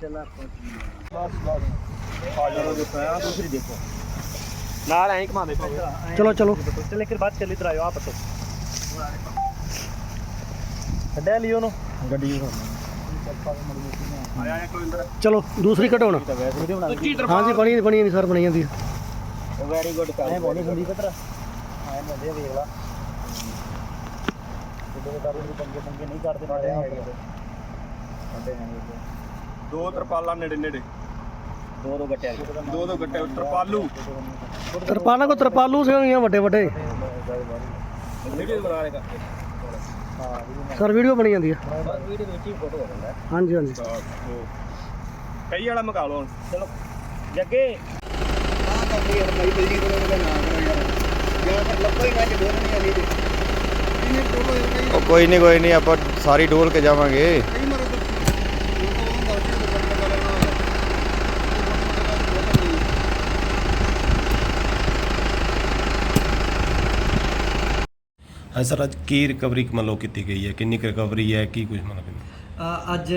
ਚਲਾ ਬਸ ਬਸ ਆ ਜਾਓ ਜੇ ਪਿਆ ਤੁਸੀਂ ਦੇਖੋ ਨਾਲ ਐਂ ਘਮਾਦੇ ਪਏ ਚਲੋ ਚਲੋ ਚਲੇ ਕੇ ਬਾਤ ਕਰ ਲਈ ਤਰਾਇਓ ਆਪ ਤੋਂ ਕੱਢਿਆ ਲਿਓ ਨੂੰ ਗੱਡੀ ਨੂੰ। ਚਲੋ ਦੂਸਰੀ ਕਢਾਉਣ ਹਾਂਜੀ ਬਣੀ ਬਣੀ ਨਹੀਂ ਸਰ ਬਣੀ ਜਾਂਦੀ ਵੈਰੀ ਗੁੱਡ ਕਰ ਮੈਂ ਬੋਲੀ ਸੰਦੀਪ ਤਰਾ ਆਇਆ ਮੈਂ ਦੇ ਵੇਖ ਲਾ। ਕਿਤੇ ਕਰੂ ਪੰਗੇ ਪੰਗੇ ਨਹੀਂ ਕਰਦੇ ਸਾਡੇ ਹੈਗੇ। ਸਾਡੇ ਹੈਗੇ। ਦੋ ਤਰਪਾਲਾਂ ਨੇੜੇ ਨੇੜੇ। ਦੋ ਦੋ ਗੱਟਿਆ ਦੋ ਦੋ ਗੱਟੇ ਤਰਪਾਲੂ। ਤਰਪਾਲਾਂ ਕੋ ਤਰਪਾਲੂ ਸੇ ਹੋਈਆਂ ਵੱਡੇ ਵੱਡੇ। ਵੀਡੀਓ ਬਣਾ ਲੇਗਾ ਹਾਂ ਸਰ ਵੀਡੀਓ ਬਣੀ ਜਾਂਦੀ ਹੈ ਵੀਡੀਓ ਵਿੱਚ ਹੀ ਫੋਟੋ ਹੋ ਜਾਂਦਾ ਹਾਂਜੀ ਹਾਂਜੀ। ਕਈ ਵਾਲਾ ਮਗਾ ਲਓ ਹੁਣ। ਚਲੋ ਜੱਗੇ। ਆ ਕਰਦੇ ਯਾਰ ਭਾਈ ਬਲਜੀ ਕੋਲ ਉਹਦਾ ਨਾਮ ਕਰੋ ਯਾਰ। ਫਿਰ ਲੱਭੋ ਹੀ ਨਾ ਕਿ ਦੋਨ ਨਹੀਂ ਆਲੀ ਦੇ ਇਹਨੇ ਟੋਲੋ ਯਾਰ ਕਈ ਉਹ ਕੋਈ ਨਹੀਂ ਕੋਈ ਨਹੀਂ ਆਪਾਂ ਸਾਰੀ ਡੋਲ ਕੇ ਜਾਵਾਂਗੇ ਕਈ ਮਾਰੋ ਤਾਂ ਉਹ ਦੱਸ ਦੇ ਬੰਦਾ ਵਾਲਾ ਨਾ ਹਾਂ ਸਰ ਅੱਜ ਕੀ ਰਿਕਵਰੀ ਮਤਲਬ ਕੀਤੀ ਗਈ ਹੈ? ਕਿੰਨੀ ਕੁ ਰਿਕਵਰੀ ਹੈ? ਕੀ ਕੁਝ ਮਤਲਬ ਅ, ਅੱਜ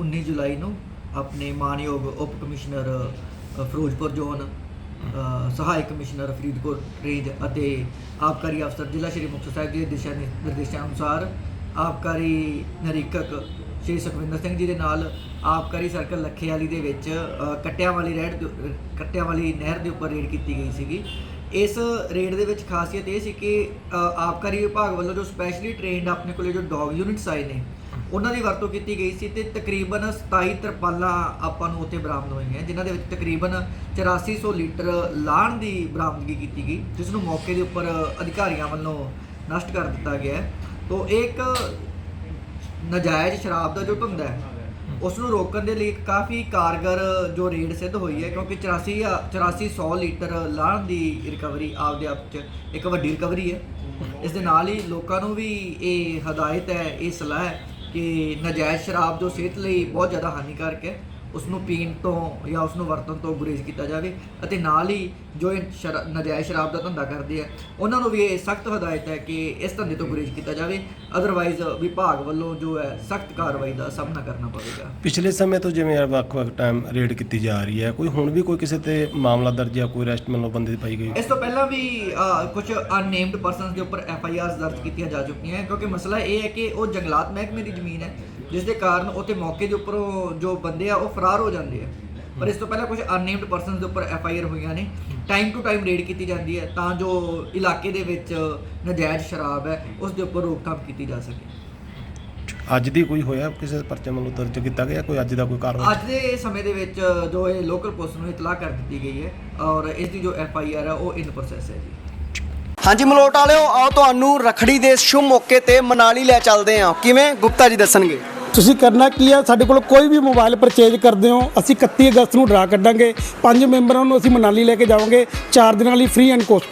19 ਜੁਲਾਈ ਨੂੰ ਆਪਣੇ ਮਾਨਯੋਗ ਉਪ ਕਮਿਸ਼ਨਰ ਅ, ਫਿਰੋਜ਼ਪੁਰ ਜ਼ੋਨ ਅ, ਸਹਾਇਕ ਕਮਿਸ਼ਨਰ ਫਰੀਦਕੋਟ ਰੇਂਜ ਅਤੇ ਆਬਕਾਰੀ ਅਫਸਰ ਜ਼ਿਲ੍ਹਾ ਸ਼੍ਰੀ ਮੁਕਤਸਰ ਸਾਹਿਬ ਦੇ ਦਿਸ਼ਾ ਨਿ- ਨਿਰਦੇਸ਼ਾਂ ਅਨੁਸਾਰ ਆਬਕਾਰੀ ਨਿਰੀਖਕ ਸ਼੍ਰੀ ਸੁਖਵਿੰਦਰ ਸਿੰਘ ਜੀ ਦੇ ਨਾਲ ਆਬਕਾਰੀ ਸਰਕਲ ਲੱਖੇ ਵਾਲੀ ਦੇ ਵਿੱਚ ਅ, ਕੱਟਿਆਂ ਵਾਲੀ ਰੇਡ ਕੱਟਿਆਂ ਵਾਲੀ ਨਹਿਰ ਦੇ ਉੱਪਰ ਰੇਡ ਕੀਤੀ ਗਈ ਸੀਗੀ। ਇਸ ਰੇਡ ਦੇ ਵਿੱਚ ਖਾਸੀਅਤ ਇਹ ਸੀ ਕਿ ਆਬਕਾਰੀ ਵਿਭਾਗ ਵੱਲੋਂ ਜੋ ਸਪੈਸ਼ਲੀ ਟ੍ਰੇਨਡ ਆਪਣੇ ਕੋਲੇ ਜੋ ਡੌਗ ਯੂਨਿਟਸ ਆਏ ਨੇ, ਉਹਨਾਂ ਦੀ ਵਰਤੋਂ ਕੀਤੀ ਗਈ ਸੀ ਤੇ ਤਕਰੀਬਨ 27 ਤਰਪਾਲਾਂ ਆਪਾਂ ਨੂੰ ਉੱਥੇ ਬਰਾਮਦ ਹੋਈਆਂ, ਜਿਨ੍ਹਾਂ ਦੇ ਵਿੱਚ ਤਕਰੀਬਨ 8400 ਲੀਟਰ ਲਾਣ ਦੀ ਬਰਾਮਦਗੀ ਕੀਤੀ ਗਈ, ਜਿਸ ਨੂੰ ਮੌਕੇ ਦੇ ਉੱਪਰ ਅਧਿਕਾਰੀਆਂ ਵੱਲੋਂ ਨਸ਼ਟ ਕਰ ਦਿੱਤਾ ਗਿਆ ਹੈ। ਤੋਂ, ਇਹ ਇੱਕ ਨਜਾਇਜ਼ ਸ਼ਰਾਬ ਦਾ ਜੋ ਧੰਦਾ ਹੈ ਉਸ ਨੂੰ ਰੋਕਣ ਦੇ ਲਈ ਕਾਫੀ ਕਾਰਗਰ ਜੋ ਰੇਡ ਸਿੱਧ ਹੋਈ ਹੈ ਕਿਉਂਕਿ 84 8400 ਲੀਟਰ ਲਾਹਣ ਦੀ ਰਿਕਵਰੀ ਆਪਦੇ ਆਪ ਚ ਇੱਕ ਵੱਡੀ ਰਿਕਵਰੀ ਹੈ। ਇਸ ਦੇ ਨਾਲ ਹੀ ਲੋਕਾਂ ਨੂੰ ਵੀ ਇਹ ਹਦਾਇਤ ਹੈ ਇਹ ਸਲਾਹ ਹੈ ਕਿ ਨਜਾਇਜ਼ ਸ਼ਰਾਬ ਜੋ ਸਿਹਤ ਲਈ ਬਹੁਤ ਜ਼ਿਆਦਾ ਹਾਨੀਕਾਰਕ ਹੈ ਉਸ ਨੂੰ ਪੀਣ ਤੋਂ ਜਾਂ ਉਸ ਨੂੰ ਵਰਤਣ ਤੋਂ ਗੁਰੇਜ਼ ਕੀਤਾ ਜਾਵੇ ਅਤੇ ਨਾਲ ਹੀ ਜੋ ਇਹ ਨਜਾਇਜ਼ ਸ਼ਰਾਬ ਦਾ ਧੰਦਾ ਕਰਦੇ ਆ ਉਹਨਾਂ ਨੂੰ ਵੀ ਇਹ ਸਖਤ ਹਦਾਇਤ ਹੈ ਕਿ ਇਸ ਧੰਦੇ ਤੋਂ ਗੁਰੇਜ਼ ਕੀਤਾ ਜਾਵੇ। ਅਦਰਵਾਈਜ਼ ਵਿਭਾਗ ਵੱਲੋਂ ਜੋ ਹੈ ਸਖਤ ਕਾਰਵਾਈ ਦਾ ਸਾਹਮਣਾ ਕਰਨਾ ਪਵੇਗਾ। ਪਿਛਲੇ ਸਮੇਂ ਤੋਂ ਜਿਵੇਂ ਵੱਖ-ਵੱਖ ਟਾਈਮ ਰੇਡ ਕੀਤੀ ਜਾ ਰਹੀ ਹੈ ਕੋਈ ਹੁਣ ਵੀ ਕੋਈ ਕਿਸੇ ਤੇ ਮਾਮਲਾ ਦਰਜ ਜਾਂ ਕੋਈ ਅਰੈਸਟ ਮਤਲਬ ਬੰਦੇ ਪਾਈ ਗਈ? ਇਸ ਤੋਂ ਪਹਿਲਾਂ ਵੀ ਕੁਝ ਅਨਨੇਮਡ ਪਰਸਨਸ ਦੇ ਉੱਪਰ ਐਫ ਆਈ ਆਰਸ ਦਰਜ ਕੀਤੀਆਂ ਜਾ ਚੁੱਕੀਆਂ ਹੈ ਕਿਉਂਕਿ ਮਸਲਾ ਇਹ ਹੈ ਕਿ ਉਹ ਜੰਗਲਾਤ ਮਹਿਕਮੇ ਦੀ ਜ਼ਮੀਨ ਹੈ। ਜਿਸ ਦੇ ਕਾਰਨ ਉੱਥੇ ਮੌਕੇ ਦੇ ਉੱਪਰੋਂ ਜੋ ਬੰਦੇ ਆ ਉਹ ਫਰਾਰ ਹੋ ਜਾਂਦੇ ਆ। ਪਰ ਇਸ ਤੋਂ ਪਹਿਲਾਂ ਕੁਝ ਅਨਨੇਮਡ ਪਰਸਨਸ ਦੇ ਉੱਪਰ ਐਫ ਆਈ ਆਰ ਹੋਈਆਂ ਨੇ। ਟਾਈਮ ਟੂ ਟਾਈਮ ਰੇਡ ਕੀਤੀ ਜਾਂਦੀ ਹੈ ਤਾਂ ਜੋ ਇਲਾਕੇ ਦੇ ਵਿੱਚ ਨਜਾਇਜ਼ ਸ਼ਰਾਬ ਹੈ ਉਸ ਦੇ ਉੱਪਰ ਰੋਕਥਾਮ ਕੀਤੀ ਜਾ ਸਕੇ। ਅੱਜ ਦੀ ਕੋਈ ਹੋਇਆ ਕਿਸੇ ਪਰਚਾ ਮਤਲਬ ਦਰਜ ਕੀਤਾ ਗਿਆ ਕੋਈ ਅੱਜ ਦਾ ਕੋਈ ਕਾਰਵਾਈ ਅੱਜ ਦੇ ਸਮੇਂ ਦੇ ਵਿੱਚ ਜੋ ਇਹ ਲੋਕਲ ਪੁਲਿਸ ਨੂੰ ਇਤਲਾਹ ਕਰ ਦਿੱਤੀ ਗਈ ਹੈ ਔਰ ਇਸ ਦੀ ਜੋ ਐਫ ਆਈ ਆਰ ਹੈ ਉਹ ਇਨ ਪ੍ਰੋਸੈਸ ਹੈ ਜੀ। ਹਾਂਜੀ ਮਲੋਟ ਵਾਲਿਓ ਆਓ ਤੁਹਾਨੂੰ ਰਖੜੀ ਦੇ ਸ਼ੁਭ ਮੌਕੇ ਤੇ ਮਨਾਲੀ ਲੈ ਚੱਲਦੇ ਹਾਂ। ਕਿਵੇਂ? ਗੁਪਤਾ ਜੀ ਦੱਸਣਗੇ। ਤੁਸੀਂ ਕਰਨਾ ਕੀ ਆ? ਸਾਡੇ ਕੋਲ ਕੋਈ ਵੀ ਮੋਬਾਈਲ ਪਰਚੇਜ ਕਰਦੇ ਹੋ, ਅਸੀਂ 31 ਅਗਸਤ ਨੂੰ ਡਰਾ ਕੱਢਾਂਗੇ। ਪੰਜ ਮੈਂਬਰਾਂ ਨੂੰ ਅਸੀਂ ਮਨਾਲੀ ਲੈ ਕੇ ਜਾਵਾਂਗੇ 4 ਦਿਨਾਂ ਲਈ ਫ੍ਰੀ ਐਂਡ ਕੋਸਟ